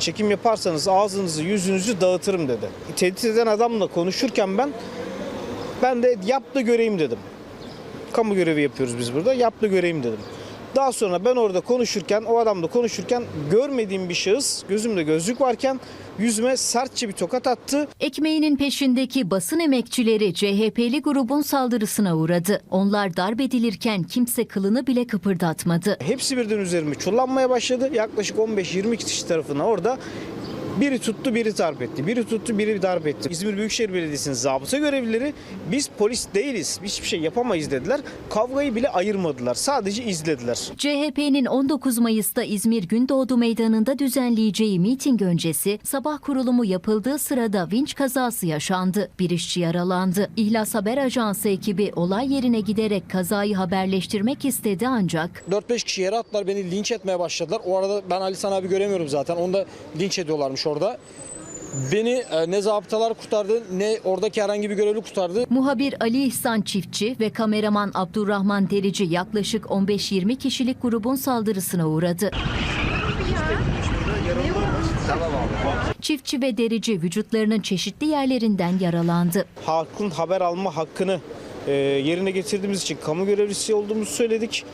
Çekim yaparsanız ağzınızı yüzünüzü dağıtırım dedi. Tehdit eden adamla konuşurken ben ben de yap da göreyim dedim. Kamu görevi yapıyoruz biz burada. Yap da göreyim dedim. Daha sonra ben orada konuşurken, o adamla konuşurken görmediğim bir şahıs gözümde gözlük varken yüzüme sertçe bir tokat attı. Ekmeğinin peşindeki basın emekçileri CHP'li grubun saldırısına uğradı. Onlar darp edilirken kimse kılını bile kıpırdatmadı. Hepsi birden üzerime çullanmaya başladı. Yaklaşık 15-20 kişi tarafına orada biri tuttu biri darp etti. Biri tuttu biri darp etti. İzmir Büyükşehir Belediyesi'nin zabıta görevlileri biz polis değiliz. Hiçbir şey yapamayız dediler. Kavgayı bile ayırmadılar. Sadece izlediler. CHP'nin 19 Mayıs'ta İzmir Gündoğdu Meydanı'nda düzenleyeceği miting öncesi sabah kurulumu yapıldığı sırada vinç kazası yaşandı. Bir işçi yaralandı. İhlas Haber Ajansı ekibi olay yerine giderek kazayı haberleştirmek istedi ancak 4-5 kişi yere attılar beni linç etmeye başladılar. O arada ben Ali San abi göremiyorum zaten. Onu da linç ediyorlarmış orada. Beni e, ne zabıtalar kurtardı ne oradaki herhangi bir görevli kurtardı. Muhabir Ali İhsan Çiftçi ve kameraman Abdurrahman Derici yaklaşık 15-20 kişilik grubun saldırısına uğradı. Çiftçi ve Derici vücutlarının çeşitli yerlerinden yaralandı. Halkın haber alma hakkını e, yerine getirdiğimiz için kamu görevlisi olduğumuzu söyledik.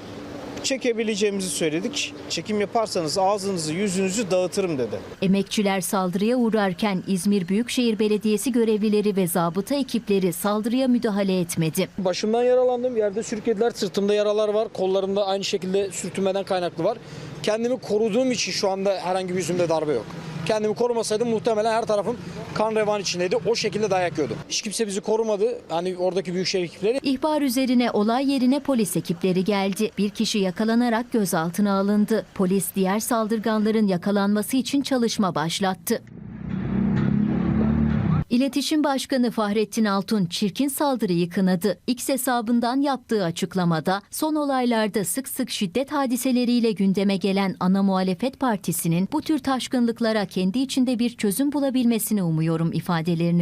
Çekebileceğimizi söyledik. Çekim yaparsanız ağzınızı yüzünüzü dağıtırım dedi. Emekçiler saldırıya uğrarken İzmir Büyükşehir Belediyesi görevlileri ve zabıta ekipleri saldırıya müdahale etmedi. Başımdan yaralandım. Yerde sürüklediler. Sırtımda yaralar var. Kollarımda aynı şekilde sürtünmeden kaynaklı var. Kendimi koruduğum için şu anda herhangi bir yüzümde darbe yok. Kendimi korumasaydım muhtemelen her tarafım kan revan içindeydi. O şekilde dayak yiyordum. Hiç kimse bizi korumadı. Hani oradaki büyükşehir ekipleri. İhbar üzerine olay yerine polis ekipleri geldi. Bir kişi yakalanarak gözaltına alındı. Polis diğer saldırganların yakalanması için çalışma başlattı. İletişim Başkanı Fahrettin Altun çirkin saldırıyı kınadı. X hesabından yaptığı açıklamada son olaylarda sık sık şiddet hadiseleriyle gündeme gelen ana muhalefet partisinin bu tür taşkınlıklara kendi içinde bir çözüm bulabilmesini umuyorum ifadelerini